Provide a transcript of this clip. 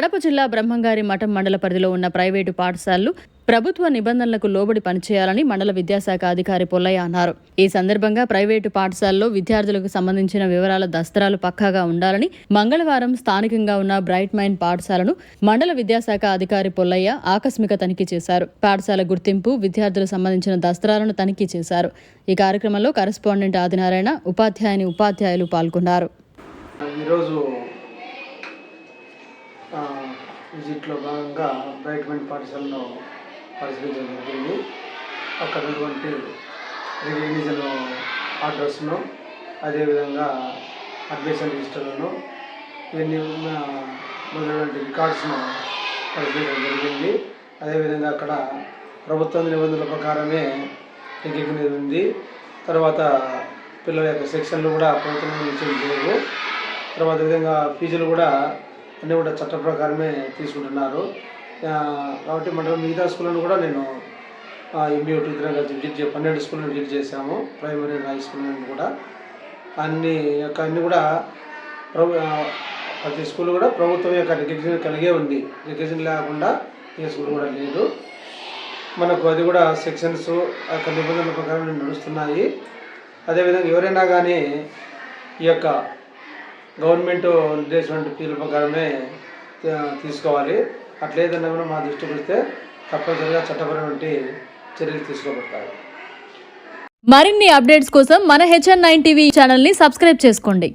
కడప జిల్లా బ్రహ్మంగారి మఠం మండల పరిధిలో ఉన్న ప్రైవేటు పాఠశాలలు ప్రభుత్వ నిబంధనలకు లోబడి పనిచేయాలని మండల విద్యాశాఖ అధికారి పొల్లయ్య అన్నారు. ఈ సందర్భంగా ప్రైవేటు పాఠశాలలో విద్యార్థులకు సంబంధించిన వివరాల దస్తరాలు పక్కాగా ఉండాలని మంగళవారం స్థానికంగా ఉన్న బ్రైట్ మైండ్ పాఠశాలను మండల విద్యాశాఖ అధికారి పొల్లయ్య ఆకస్మిక తనిఖీ చేశారు. పాఠశాల గుర్తింపు విద్యార్థులకు సంబంధించిన దస్తరాలను తనిఖీ చేశారు. ఈ కార్యక్రమంలో కరెస్పాండెంట్ ఆదినారాయణ ఉపాధ్యాయుని ఉపాధ్యాయులు పాల్గొన్నారు. ఈరోజు విజిట్లో భాగంగా బ్రైట్మెంట్ పాఠశాలను పరిశీలించడం జరిగింది. అక్కడ ఉన్నటువంటి రికగ్నిషన్ ఆర్డర్స్ను అదేవిధంగా అడ్మిషన్ రిజిస్టర్లను ఇవన్నీ మొదలైనటువంటి రికార్డ్స్ను పరిశీలించడం జరిగింది. అదేవిధంగా అక్కడ ప్రభుత్వ నిబంధనల ప్రకారమే రికగ్నిషన్ ఉంది. తర్వాత పిల్లల యొక్క సెక్షన్లు కూడా ప్రభుత్వం నుంచి లేవు తర్వాత విధంగా ఫీజులు కూడా అన్నీ కూడా చట్ట ప్రకారమే తీసుకుంటున్నారు. కాబట్టి మండలం మిగతా స్కూళ్ళను కూడా నేను ఎంబీఓ ఇద్దరం కలిసి విజిట్ చే పన్నెండు స్కూళ్ళను విజిట్ చేశాము. ప్రైమరీ అండ్ హై స్కూళ్ళను కూడా. అన్ని యొక్క అన్ని కూడా ప్రభు ప్రతి స్కూల్ కూడా ప్రభుత్వం యొక్క రికగ్నిషన్ కలిగే ఉంది. రికగ్నిషన్ లేకుండా ఏ స్కూల్ కూడా లేదు. మనకు అది కూడా సెక్షన్స్ యొక్క నిబంధనల ప్రకారం నడుస్తున్నాయి. అదేవిధంగా ఎవరైనా కానీ ఈ యొక్క గవర్నమెంట్ నిర్దేశించిన ఫీజుల ప్రకారమే తీసుకోవాలి. అట్లేదన్నా కూడా మా దృష్టికి వస్తే తప్పనిసరిగా చట్టపరమైనటువంటి చర్యలు తీసుకోబడతాయి. మరిన్ని అప్డేట్స్ కోసం మన హెచ్ఎన్ నైన్ టీవీ ఛానల్ని సబ్స్క్రైబ్ చేసుకోండి.